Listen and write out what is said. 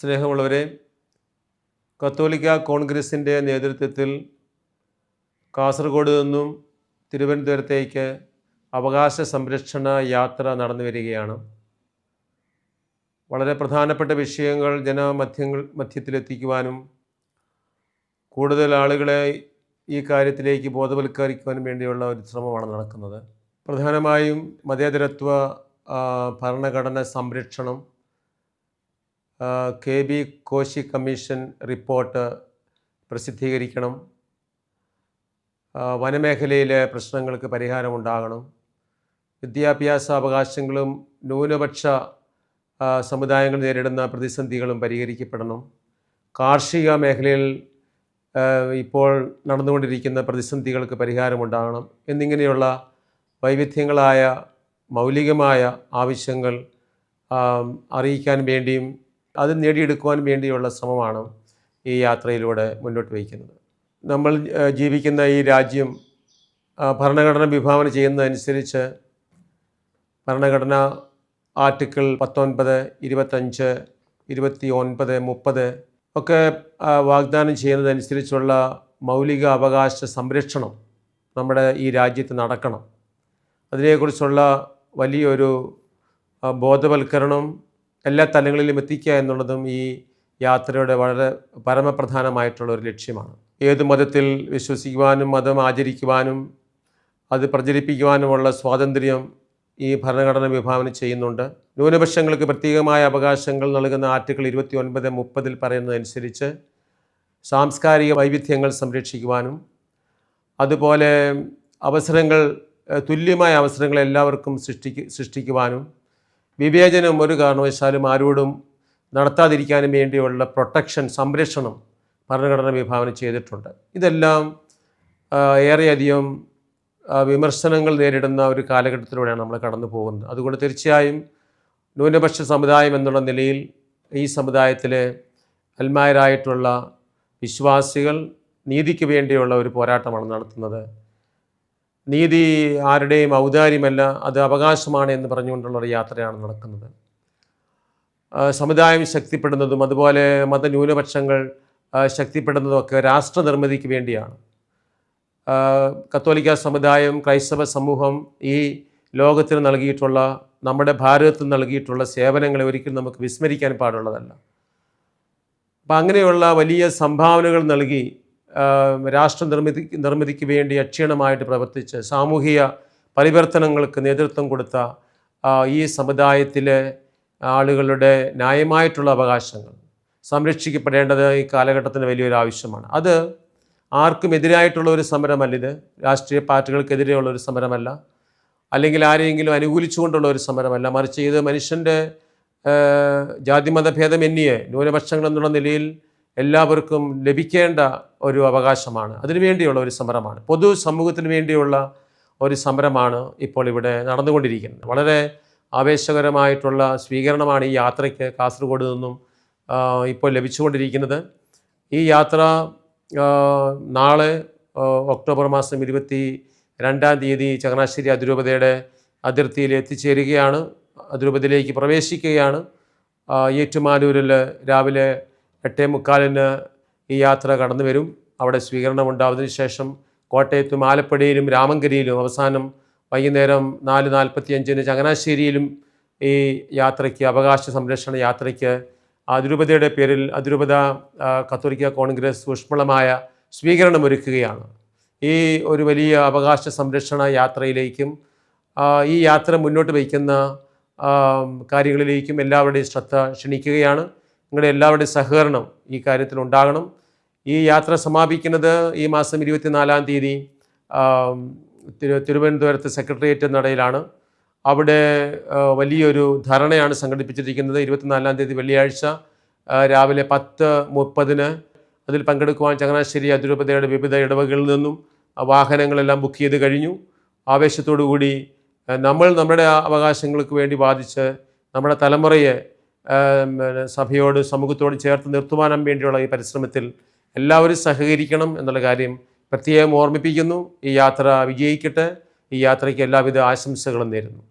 സ്നേഹമുള്ളവരെ കത്തോലിക്ക കോൺഗ്രസിന്റെ നേതൃത്വത്തിൽ കാസർഗോഡ് നിന്നും തിരുവനന്തപുരത്തേക്ക് അവകാശ സംരക്ഷണ യാത്ര നടന്നു വരികയാണ്. വളരെ പ്രധാനപ്പെട്ട വിഷയങ്ങൾ ജനമധ്യങ്ങൾ മധ്യത്തിലെത്തിക്കുവാനും കൂടുതൽ ആളുകളെ ഈ കാര്യത്തിലേക്ക് ബോധവൽക്കരിക്കുവാനും വേണ്ടിയുള്ള ഒരു ശ്രമമാണ് നടക്കുന്നത്. പ്രധാനമായും മതേതരത്വ ഭരണഘടന സംരക്ഷണം K B Koshy commission report പ്രസിദ്ധീകരിക്കണം. വനമേഖലയിലെ പ്രശ്നങ്ങൾക്ക് പരിഹാരമുണ്ടാകണം. വിദ്യാഭ്യാസ അവകാശങ്ങളും ന്യൂനപക്ഷ സമുദായങ്ങൾ നേരിടുന്ന പ്രതിസന്ധികളും പരിഹരിക്കപ്പെടണം. കാർഷിക മേഖലയിൽ ഇപ്പോൾ നടന്നുകൊണ്ടിരിക്കുന്ന പ്രതിസന്ധികൾക്ക് പരിഹാരമുണ്ടാകണം എന്നിങ്ങനെയുള്ള വൈവിധ്യങ്ങളായ മൗലികമായ ആവശ്യങ്ങൾ അറിയിക്കാൻ വേണ്ടിയും അത് നേടിയെടുക്കുവാൻ വേണ്ടിയുള്ള ശ്രമമാണ് ഈ യാത്രയിലൂടെ മുന്നോട്ട് വയ്ക്കുന്നത്. നമ്മൾ ജീവിക്കുന്ന ഈ രാജ്യം ഭരണഘടന വിഭാവന ചെയ്യുന്നതനുസരിച്ച് ഭരണഘടന ആർട്ടിക്കിൾ പത്തൊൻപത് ഇരുപത്തഞ്ച് ഇരുപത്തി ഒൻപത് മുപ്പത് ഒക്കെ വാഗ്ദാനം ചെയ്യുന്നതനുസരിച്ചുള്ള മൗലിക അവകാശ സംരക്ഷണം നമ്മുടെ ഈ രാജ്യത്ത് നടക്കണം. അതിനെക്കുറിച്ചുള്ള വലിയൊരു ബോധവൽക്കരണം എല്ലാ തലങ്ങളിലും എത്തിക്കുക എന്നുള്ളതും ഈ യാത്രയുടെ വളരെ പരമപ്രധാനമായിട്ടുള്ള ഒരു ലക്ഷ്യമാണ്. ഏത് മതത്തിൽ വിശ്വസിക്കുവാനും മതം ആചരിക്കുവാനും അത് പ്രചരിപ്പിക്കുവാനുമുള്ള സ്വാതന്ത്ര്യം ഈ ഭരണഘടന വിഭാവനം ചെയ്യുന്നുണ്ട്. ന്യൂനപക്ഷങ്ങൾക്ക് പ്രത്യേകമായ അവകാശങ്ങൾ നൽകുന്ന ആർട്ടിക്കിൾ ഇരുപത്തി ഒൻപത് മുപ്പതിൽ പറയുന്നതനുസരിച്ച് സാംസ്കാരിക വൈവിധ്യങ്ങൾ സംരക്ഷിക്കുവാനും അതുപോലെ അവസരങ്ങൾ തുല്യമായ അവസരങ്ങൾ എല്ലാവർക്കും സൃഷ്ടിക്ക് സൃഷ്ടിക്കുവാനും വിവേചനം ഒരു കാരണവശാലും ആരോടും നടത്താതിരിക്കാനും വേണ്ടിയുള്ള പ്രൊട്ടക്ഷൻ സംരക്ഷണം ഭരണഘടന വിഭാവനം ചെയ്തിട്ടുണ്ട്. ഇതെല്ലാം ഏറെയധികം വിമർശനങ്ങൾ നേരിടുന്ന ഒരു കാലഘട്ടത്തിലൂടെയാണ് നമ്മൾ കടന്നു പോകുന്നത്. അതുകൊണ്ട് തീർച്ചയായും ന്യൂനപക്ഷ സമുദായം എന്നുള്ള നിലയിൽ ഈ സമുദായത്തിലെ അൽമായരായിട്ടുള്ള വിശ്വാസികൾ നീതിക്ക് വേണ്ടിയുള്ള ഒരു പോരാട്ടമാണ് നടത്തുന്നത്. നീതി ആരുടെയും ഔദാര്യമല്ല അത് അവകാശമാണ് എന്ന് പറഞ്ഞുകൊണ്ടുള്ള യാത്രയാണ് നടക്കുന്നത്. സമുദായം ശക്തിപ്പെടുന്നതും അതുപോലെ മതന്യൂനപക്ഷങ്ങൾ ശക്തിപ്പെടുന്നതുമൊക്കെ രാഷ്ട്ര നിർമ്മിതിക്ക് വേണ്ടിയാണ്. കത്തോലിക്ക സമുദായം ക്രൈസ്തവ സമൂഹം ഈ ലോകത്തിന് നൽകിയിട്ടുള്ള നമ്മുടെ ഭാരതത്തിൽ നൽകിയിട്ടുള്ള സേവനങ്ങളെ ഒരിക്കലും നമുക്ക് വിസ്മരിക്കാൻ പാടുള്ളതല്ല. അപ്പം അങ്ങനെയുള്ള വലിയ സംഭാവനകൾ നൽകി രാഷ്ട്ര നിർമ്മിതി നിർമ്മിതിക്ക് വേണ്ടി അക്ഷീണമായിട്ട് പ്രവർത്തിച്ച് സാമൂഹിക പരിവർത്തനങ്ങൾക്ക് നേതൃത്വം കൊടുത്ത ഈ സമുദായത്തിലെ ആളുകളുടെ ന്യായമായിട്ടുള്ള അവകാശങ്ങൾ സംരക്ഷിക്കപ്പെടേണ്ടത് ഈ കാലഘട്ടത്തിന് വലിയൊരു ആവശ്യമാണ്. അത് ആർക്കും എതിരായിട്ടുള്ള ഒരു സമരമല്ല ഇത്. രാഷ്ട്രീയ പാർട്ടികൾക്കെതിരെയുള്ള ഒരു സമരമല്ല. അല്ലെങ്കിൽ ആരെയെങ്കിലും അനുകൂലിച്ചുകൊണ്ടുള്ള ഒരു സമരമല്ല. മറിച്ച് ഇത് മനുഷ്യന്റെ ജാതിമത ഭേദമന്യേ ന്യൂനപക്ഷങ്ങൾ എന്നുള്ള നിലയിൽ എല്ലാവർക്കും ലഭിക്കേണ്ട ഒരു അവകാശമാണ്. അതിനുവേണ്ടിയുള്ള ഒരു സമരമാണ്. പൊതു സമൂഹത്തിന് വേണ്ടിയുള്ള ഒരു സമരമാണ് ഇപ്പോൾ ഇവിടെ നടന്നുകൊണ്ടിരിക്കുന്നത്. വളരെ ആവേശകരമായിട്ടുള്ള സ്വീകരണമാണ് ഈ യാത്രയ്ക്ക് കാസർഗോഡ് നിന്നും ഇപ്പോൾ ലഭിച്ചുകൊണ്ടിരിക്കുന്നത്. ഈ യാത്ര നാളെ ഒക്ടോബർ മാസം ഇരുപത്തി രണ്ടാം തീയതി ചങ്ങനാശ്ശേരി അതിരൂപതയുടെ അതിർത്തിയിൽ എത്തിച്ചേരുകയാണ്. അതിരൂപതയിലേക്ക് പ്രവേശിക്കുകയാണ്. ഏറ്റുമാലൂരിൽ രാവിലെ എട്ടേ മുക്കാലിന് ഈ യാത്ര കടന്നു വരും. അവിടെ സ്വീകരണം ഉണ്ടാവുന്നതിന് ശേഷം കോട്ടയത്തും ആലപ്പുഴയിലും രാമങ്കരിയിലും അവസാനം വൈകുന്നേരം നാല് നാൽപ്പത്തി അഞ്ചിന് ചങ്ങനാശ്ശേരിയിലും ഈ യാത്രയ്ക്ക് അവകാശ സംരക്ഷണ യാത്രയ്ക്ക് അതിരൂപതയുടെ പേരിൽ അതിരൂപത കത്തോലിക്ക കോൺഗ്രസ് ഊഷ്മളമായ സ്വീകരണം ഒരുക്കുകയാണ്. ഈ ഒരു വലിയ അവകാശ സംരക്ഷണ യാത്രയിലേക്കും ഈ യാത്ര മുന്നോട്ട് വയ്ക്കുന്ന കാര്യങ്ങളിലേക്കും എല്ലാവരുടെയും ശ്രദ്ധ ക്ഷണിക്കുകയാണ്. നിങ്ങളുടെ എല്ലാവരുടെയും സഹകരണം ഈ കാര്യത്തിൽ ഉണ്ടാകണം. ഈ യാത്ര സമാപിക്കുന്നത് ഈ മാസം ഇരുപത്തിനാലാം തീയതി തിരുവനന്തപുരത്ത് സെക്രട്ടേറിയറ്റ് നടയിലാണ്. അവിടെ വലിയൊരു ധരണയാണ് സംഘടിപ്പിച്ചിരിക്കുന്നത്. ഇരുപത്തിനാലാം തീയതി വെള്ളിയാഴ്ച രാവിലെ പത്ത് മുപ്പതിന്. അതിൽ പങ്കെടുക്കുവാൻ ചങ്ങനാശ്ശേരി അതിരൂപതയുടെ വിവിധ ഇടവകളിൽ നിന്നും വാഹനങ്ങളെല്ലാം ബുക്ക് ചെയ്ത് കഴിഞ്ഞു. ആവേശത്തോടു കൂടി നമ്മൾ നമ്മുടെ അവകാശങ്ങൾക്ക് വേണ്ടി വാദിച്ച് നമ്മുടെ തലമുറയെ സഭയോട് സമൂഹത്തോട് ചേർത്ത് നിർത്തുവാനും വേണ്ടിയുള്ള ഈ പരിശ്രമത്തിൽ എല്ലാവരും സഹകരിക്കണം എന്നുള്ള കാര്യം പ്രത്യേകം ഓർമ്മിപ്പിക്കുന്നു. ഈ യാത്ര വിജയിക്കട്ടെ. ഈ യാത്രയ്ക്ക് എല്ലാവിധ ആശംസകളും നേരുന്നു.